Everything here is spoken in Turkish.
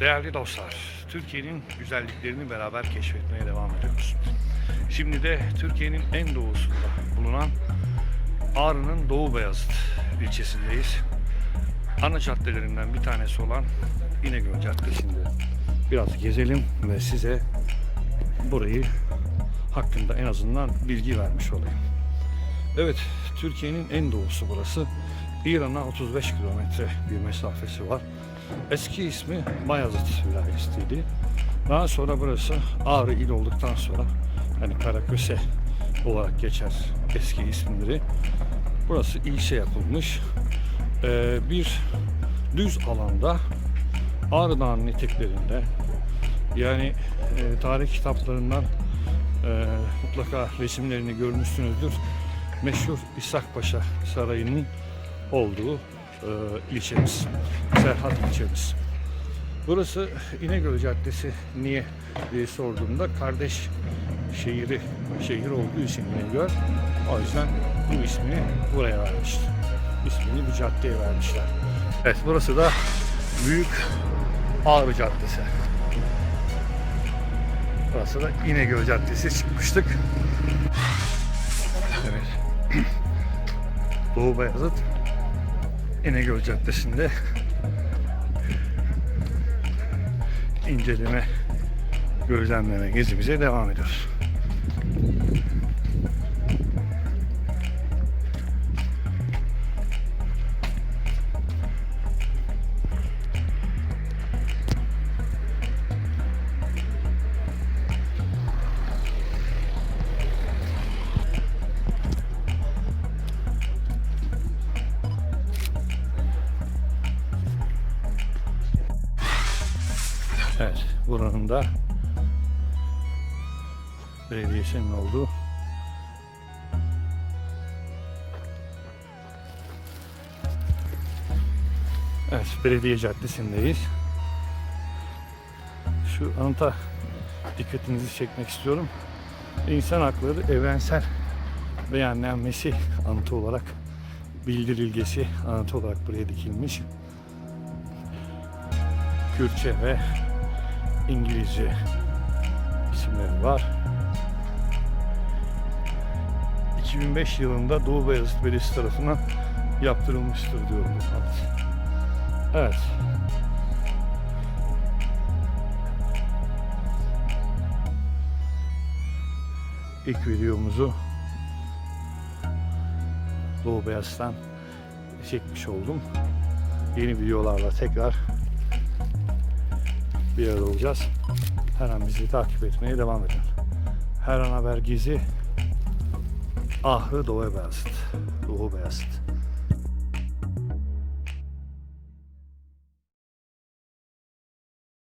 Değerli dostlar, Türkiye'nin güzelliklerini beraber keşfetmeye devam ediyoruz. Şimdi de Türkiye'nin en doğusunda bulunan Ağrı'nın Doğu Beyazıt ilçesindeyiz. Ana caddelerinden bir tanesi olan İnegöl Caddesi'nde biraz gezelim ve size burayı hakkında en azından bilgi vermiş olayım. Evet, Türkiye'nin en doğusu burası. İran'a 35 kilometre bir mesafesi var. Eski ismi Bayazıt vilayetiydi. Daha sonra burası Ağrı il olduktan sonra hani Karaköse olarak geçer eski isimleri. Burası ilçe yapılmış. Ee, bir düz alanda Ağrı Dağı'nın eteklerinde yani e, tarih kitaplarından e, mutlaka resimlerini görmüşsünüzdür. Meşhur İshak Paşa Sarayı'nın olduğu e, ilçemiz. Serhat ilçemiz. Burası İnegöl Caddesi niye diye sorduğumda kardeş şehri şehir olduğu için İnegöl. O yüzden bu ismini buraya vermiştir. İsmini bu caddeye vermişler. Evet burası da Büyük Ağrı Caddesi. Burası da İnegöl Caddesi çıkmıştık. Evet. Doğu Beyazıt İnegöl Caddesi'nde inceleme, gözlemleme gezimize devam ediyoruz. Evet, buranın da belediyesinin olduğu Evet, belediye caddesindeyiz. Şu anıta dikkatinizi çekmek istiyorum. İnsan hakları evrensel beyanlenmesi anıtı olarak bildirilgesi anıtı olarak buraya dikilmiş. Kürtçe ve İngilizce isimleri var. 2005 yılında Doğu Beyazıt Belediyesi tarafından yaptırılmıştır diyor bu anıt. Evet. İlk videomuzu Doğu Beyazıt'tan çekmiş oldum. Yeni videolarla tekrar bir arada olacağız. Her an bizi takip etmeye devam edin. Her an haber gizli. Ahı Doğu Beyazıt. Doğu Beyazıt.